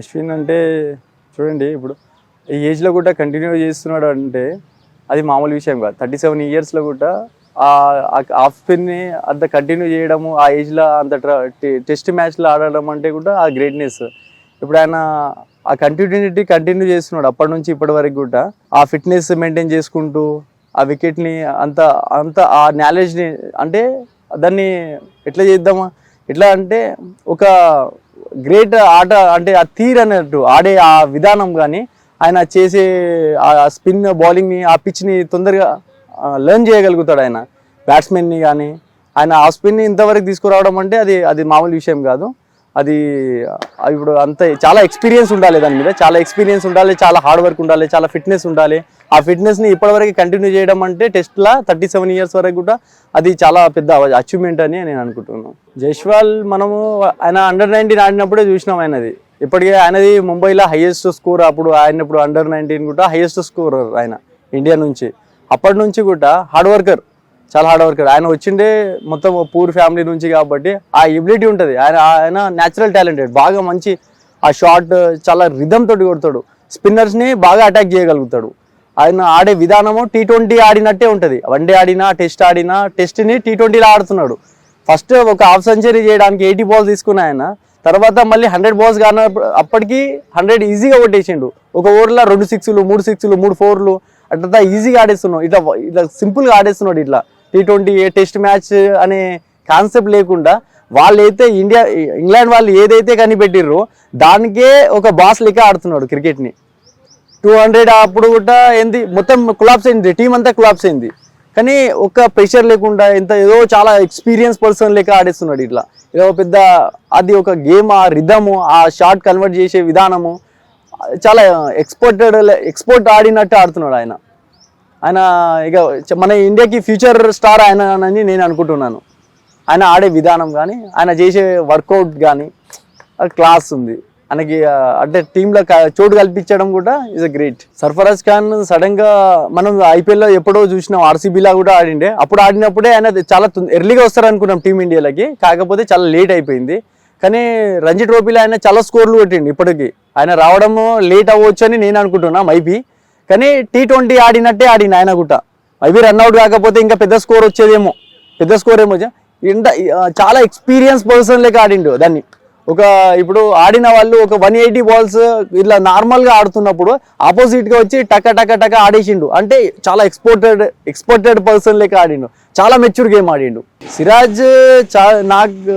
అశ్విన్ అంటే చూడండి ఇప్పుడు ఈ ఏజ్లో కూడా కంటిన్యూ చేస్తున్నాడు అంటే అది మామూలు విషయం కాదు. థర్టీ సెవెన్ ఇయర్స్లో కూడా ఆ ఆఫ్ స్పిన్ని అంత కంటిన్యూ చేయడము ఆ ఏజ్లో అంత టెస్ట్ మ్యాచ్లో ఆడడం అంటే కూడా ఆ గ్రేట్నెస్ ఇప్పుడు ఆయన ఆ కంటిన్యూటీ కంటిన్యూ చేస్తున్నాడు అప్పటి నుంచి ఇప్పటి వరకు కూడా. ఆ ఫిట్నెస్ మెయింటైన్ చేసుకుంటూ ఆ వికెట్ని అంత అంత ఆ నాలెడ్జ్ని అంటే దాన్ని ఎట్లా చేద్దామా? ఎట్లా అంటే ఒక గ్రేట్ ఆట అంటే ఆ తీర్ అన్నట్టు ఆడే ఆ విధానం కానీ ఆయన చేసే ఆ స్పిన్ బౌలింగ్ని ఆ పిచ్ని తొందరగా లర్న్ చేయగలుగుతాడు ఆయన. బ్యాట్స్మెన్ని కానీ ఆయన ఆ స్పిన్ని ఇంతవరకు తీసుకురావడం అంటే అది అది మామూలు విషయం కాదు. అది ఇప్పుడు అంత చాలా ఎక్స్పీరియన్స్ ఉండాలి దాని మీద. చాలా ఎక్స్పీరియన్స్ ఉండాలి చాలా హార్డ్ వర్క్ ఉండాలి చాలా ఫిట్నెస్ ఉండాలి. ఆ ఫిట్నెస్ని ఇప్పటివరకు కంటిన్యూ చేయడం అంటే టెస్ట్లా థర్టీ సెవెన్ ఇయర్స్ వరకు కూడా అది చాలా పెద్ద అచీవ్మెంట్ అని నేను అనుకుంటున్నాను. జైష్వాల్ మనము ఆయన అండర్ నైన్టీన్ ఆడినప్పుడే చూసినాం ఆయనది. ఇప్పటికే ఆయనది ముంబైలో హైయెస్ట్ స్కోర్ అప్పుడు ఆయన ఇప్పుడు అండర్ నైన్టీన్ కూడా హైయెస్ట్ స్కోర్ ఆయన ఇండియా నుంచి. అప్పటి నుంచి కూడా హార్డ్ వర్కర్ చాలా హార్డ్ వర్కర్ ఆయన వచ్చిండే మొత్తం పూర్ ఫ్యామిలీ నుంచి కాబట్టి ఆ ఎబిలిటీ ఉంటుంది. ఆయన ఆయన న్యాచురల్ టాలెంటెడ్ బాగా మంచి ఆ షాట్ చాలా రిధమ్ తోటి కొడతాడు. స్పిన్నర్స్ని బాగా అటాక్ చేయగలుగుతాడు. ఆయన ఆడే విధానము టీ ట్వంటీ ఆడినట్టే ఉంటుంది. వన్ డే ఆడినా టెస్ట్ ఆడినా టెస్ట్ని టీ ట్వంటీలో ఆడుతున్నాడు. ఫస్ట్ ఒక హాఫ్ సెంచరీ చేయడానికి ఎయిటీ బాల్స్ తీసుకున్న ఆయన తర్వాత మళ్ళీ హండ్రెడ్ బాల్స్ కానీ అప్పటికి హండ్రెడ్ ఈజీగా కొట్టేసిండు. ఒక ఓవర్లో రెండు సిక్స్లు మూడు సిక్స్లు మూడు ఫోర్లు అట్లా ఈజీగా ఆడేస్తున్నాడు. ఇట్లా ఇట్లా సింపుల్గా ఆడేస్తున్నాడు ఇట్లా. T twenty A test match అనే కాన్సెప్ట్ లేకుండా వాళ్ళైతే ఇండియా ఇంగ్లాండ్ వాళ్ళు ఏదైతే కనిపెట్టిర్రో దానికే ఒక బాస్ లెక్క ఆడుతున్నాడు క్రికెట్ని. టూ హండ్రెడ్ అప్పుడు కూడా ఏంది మొత్తం కొలాప్స్ అయింది టీం అంతా కొలాప్స్ అయింది. కానీ ఒక్క ప్రెషర్ లేకుండా ఎంత ఏదో చాలా ఎక్స్పీరియన్స్ పర్సన్ లెక్క ఆడేస్తున్నాడు ఇట్లా. ఏదో పెద్ద అది ఒక గేమ్ ఆ రిధము ఆ షార్ట్ కన్వర్ట్ చేసే విధానము చాలా ఎక్స్పోర్టెడ్ ఎక్స్పోర్ట్ ఆడినట్టు ఆడుతున్నాడు ఆయన. ఆయన ఇక మన ఇండియాకి ఫ్యూచర్ స్టార్ ఆయన అని నేను అనుకుంటున్నాను. ఆయన ఆడే విధానం కానీ ఆయన చేసే వర్కౌట్ కానీ క్లాస్ ఉంది. ఆయనకి అంటే టీంలో చోటు కల్పించడం కూడా is a great Sarfaraz Khan సడన్గా మనం ఐపీఎల్లో ఎప్పుడో చూసినాం ఆర్సీబీలా కూడా ఆడిండే. అప్పుడు ఆడినప్పుడే ఆయన చాలా ఎర్లీగా వస్తారు అనుకున్నాం టీమిండియాలకి కాకపోతే చాలా లేట్ అయిపోయింది. కానీ రంజీ ట్రోఫీలో ఆయన చాలా స్కోర్లు కొట్టిండి ఇప్పటికి. ఆయన రావడము లేట్ అవ్వచ్చు అని నేను అనుకుంటున్నా మైబీ కానీ టీ ట్వంటీ ఆడినట్టే ఆడింది ఆయన కూడా. అవి రన్అట్ కాకపోతే ఇంకా పెద్ద స్కోర్ వచ్చేదేమో. పెద్ద స్కోర్ ఏమో ఇంత చాలా ఎక్స్పీరియన్స్ పర్సన్ లెక్క ఆడిండు దాన్ని. ఒక ఇప్పుడు ఆడిన వాళ్ళు ఒక వన్ ఎయిటీ బాల్స్ ఇట్లా నార్మల్గా ఆడుతున్నప్పుడు ఆపోజిట్గా వచ్చి టక టక టక ఆడేసిండు. అంటే చాలా ఎక్స్పోర్టెడ్ ఎక్స్పోర్టెడ్ పర్సన్ లెక్క ఆడిండు. చాలా మెచ్యూర్ గేమ్ ఆడిండు. సిరాజ్ చా నాకు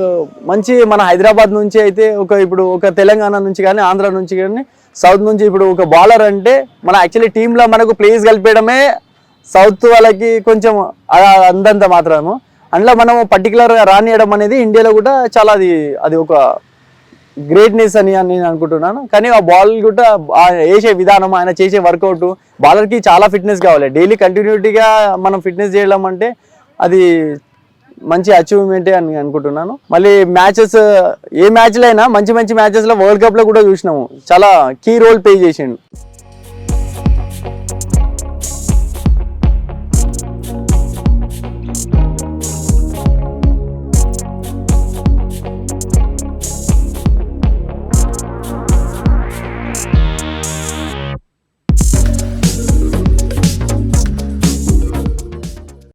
మంచి మన హైదరాబాద్ నుంచి అయితే ఒక ఇప్పుడు ఒక తెలంగాణ నుంచి కానీ ఆంధ్ర నుంచి కానీ సౌత్ నుంచి ఇప్పుడు ఒక బౌలర్ అంటే మన యాక్చువల్లీ టీంలో మనకు ప్లేస్ కలిపేయడమే సౌత్ వాళ్ళకి కొంచెం అందంత మాత్రము. అందులో మనం పర్టికులర్గా రానియడం అనేది ఇండియాలో కూడా చాలా అది అది ఒక గ్రేట్నెస్ అని అని నేను అనుకుంటున్నాను. కానీ ఆ బాల్ కూడా వేసే విధానం ఆయన చేసే వర్కౌట్ బాలర్కి చాలా ఫిట్నెస్ కావాలి. డైలీ కంటిన్యూటీగా మనం ఫిట్నెస్ చేయడం అంటే అది మంచి అచీవ్మెంటే అని అనుకుంటున్నాను. మళ్ళీ మ్యాచెస్ ఏ మ్యాచ్లో అయినా మంచి మంచి మ్యాచెస్లో వరల్డ్ కప్లో కూడా చూసినాము. చాలా కీ రోల్ ప్లే చేసిండు.